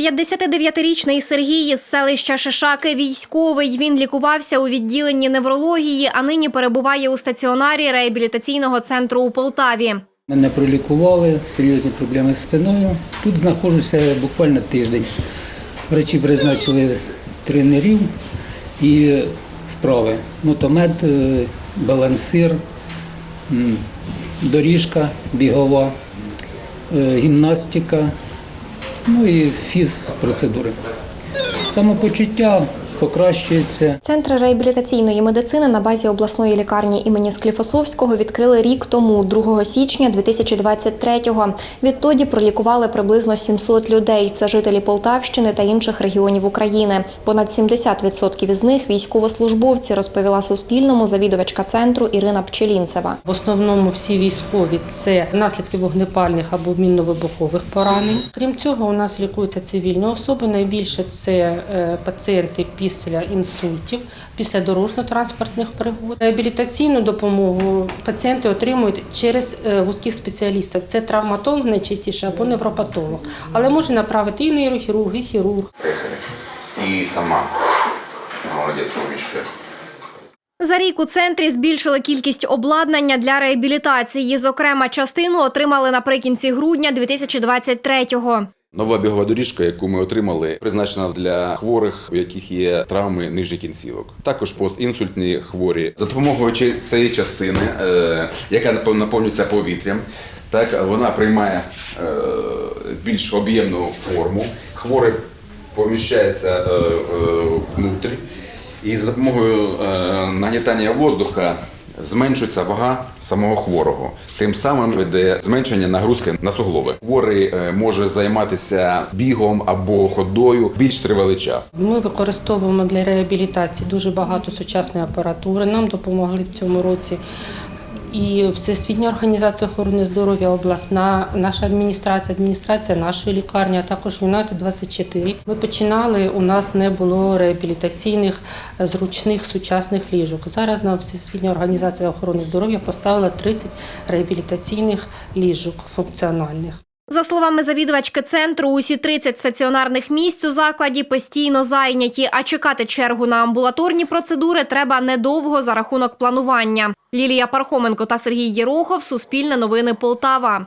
59-річний Сергій із селища Шишаки військовий. Він лікувався у відділенні неврології, а нині перебуває у стаціонарі реабілітаційного центру у Полтаві. Мене пролікували, серйозні проблеми з спиною. Тут знаходжуся буквально тиждень. Врачі призначили тренерів і вправи. Мотомет, е, балансир, доріжка бігова, е, гімнастика, ну і фіз процедури. Самопочуття покращується. Центр реабілітаційної медицини на базі обласної лікарні імені Скліфосовського відкрили рік тому, 2 січня 2023-го. Відтоді пролікували приблизно 700 людей. Це жителі Полтавщини та інших регіонів України. Понад 70% із них військовослужбовці, розповіла Суспільному завідувачка центру Ірина Пчелінцева. В основному всі військові це наслідки вогнепальних або мінно-вибухових поранень. Крім цього, у нас лікуються цивільні особи. Найбільше це е, пацієнти після інсультів, після дорожньо-транспортних пригод. Реабілітаційну допомогу пацієнти отримують через е, вузьких спеціалістів. Це травматолог найчастіше або невропатолог, але може направити і нейрохірург, і хірург. И сама. Молодец, умничка. За рік у центрі збільшили кількість обладнання для реабілітації. Зокрема, частину отримали наприкінці грудня 2023-го. Нова бігова доріжка, яку ми отримали, призначена для хворих, у яких є травми нижніх кінцівок. Також постінсультні хворі. За допомогою цієї частини, е, яка наповнюється повітрям, так вона приймає е, більш об'ємну форму. Хворий поміщається е, внутрі, і за допомогою нагнітання воздуха зменшується вага самого хворого. Тим самим йде зменшення нагрузки на суглоби. Хворий е, може займатися бігом або ходою більш тривалий час. Ми використовуємо для реабілітації дуже багато сучасної апаратури. Нам допомогли в цьому році. І Всесвітня організація охорони здоров'я, обласна, наша адміністрація, адміністрація нашої лікарні, а також Юнайтед 24. Ми починали. У нас не було реабілітаційних е, зручних сучасних ліжок. Зараз нам Всесвітня організація охорони здоров'я поставила 30 реабілітаційних ліжок функціональних. За словами завідувачки центру, усі 30 стаціонарних місць у закладі постійно зайняті, а чекати чергу на амбулаторні процедури треба недовго за рахунок планування. Лілія Пархоменко та Сергій Єрохов. Суспільне новини Полтава.